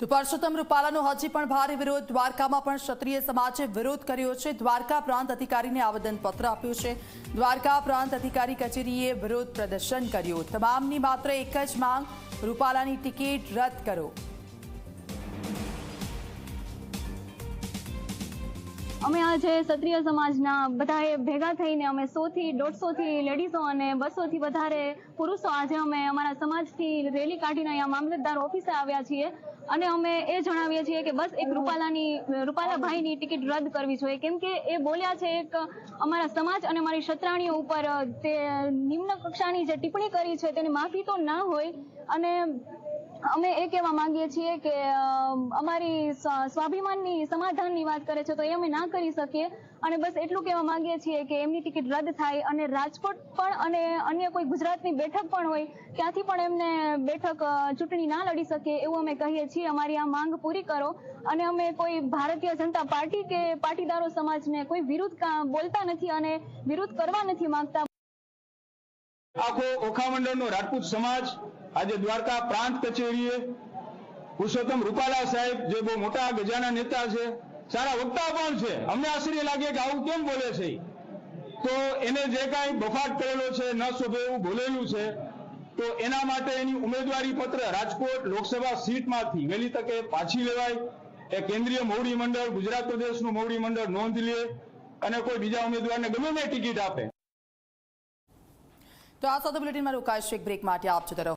તો પરસોત્તમ રૂપાલાનો હજી પણ ભારે વિરોધ. દ્વારકામાં પણ ક્ષત્રિય સમાજે વિરોધ કર્યો છે. દ્વારકા પ્રાંત અધિકારીને આવેદનપત્ર આપ્યું છે. દ્વારકા પ્રાંત અધિકારી કચેરીએ વિરોધ પ્રદર્શન કર્યું. તમામની માત્ર એક જ માંગ, રૂપાલાની ટિકિટ રદ કરો. અમે આજે ક્ષત્રિય સમાજના બધાએ ભેગા થઈને અમે સોથી, દોઢસોથી લેડીઝો અને બસોથી વધારે પુરુષો આજે અમે અમારા સમાજથી રેલી કાઢીને અહીંયા મામલતદાર ઓફિસે આવ્યા છીએ. અને અમે એ જણાવીએ છીએ કે બસ એક રૂપાલાની, રૂપાલાભાઈની ટિકિટ રદ કરવી જોઈએ. કેમ કે એ બોલ્યા છે એક અમારા સમાજ અને અમારી ક્ષત્રાણીઓ ઉપર તે નિમ્ન કક્ષાની જે ટિપ્પણી કરી છે તેની માફી તો ના હોય. અને અમે એ કહેવા માંગીએ છીએ કે અમારી સ્વાભિમાનની સમાધાનની વાત કરે છે તો એ અમે ના કરી શકીએ. અને બસ એટલું કહેવા માંગીએ છીએ કે એમની ટિકિટ રદ થાય અને રાજકોટ પણ અને અન્ય કોઈ ગુજરાતની બેઠક પણ હોય, ત્યાંથી પણ એમને બેઠક ચૂંટણી ના લડી શકે એવું અમે કહીએ છીએ. અમારી આ માંગ પૂરી કરો. અને અમે કોઈ ભારતીય જનતા પાર્ટી કે પાટીદારો સમાજને કોઈ વિરુદ્ધ બોલતા નથી અને વિરુદ્ધ કરવા નથી માંગતા. આખો ઓખા મંડળનો રાજપૂત સમાજ આજે દ્વારકા પ્રાંત કચેરીએ પુરુષોત્તમ રૂપાલા સાહેબ, જે બહુ મોટા ગજાના નેતા છે, સારા વક્તા પણ છે. અમને આશ્ચર્ય લાગે કે આવું કેમ બોલે છે તો એને જે કાંઈ બફાટ કરેલો છે, ન શોભે એવું બોલેલું છે, તો એના માટે એની ઉમેદવારી પત્ર રાજકોટ લોકસભા સીટમાંથી વહેલી તકે પાછી લેવાય. એ કેન્દ્રીય મોવડી મંડળ, ગુજરાત પ્રદેશનું મોવડી મંડળ નોંધ લે અને કોઈ બીજા ઉમેદવારને ગમે તે ટિકિટ આપે. તો આ સાથે બુલેટિનમાં રોકાશે એક બ્રેક માટે આપ છો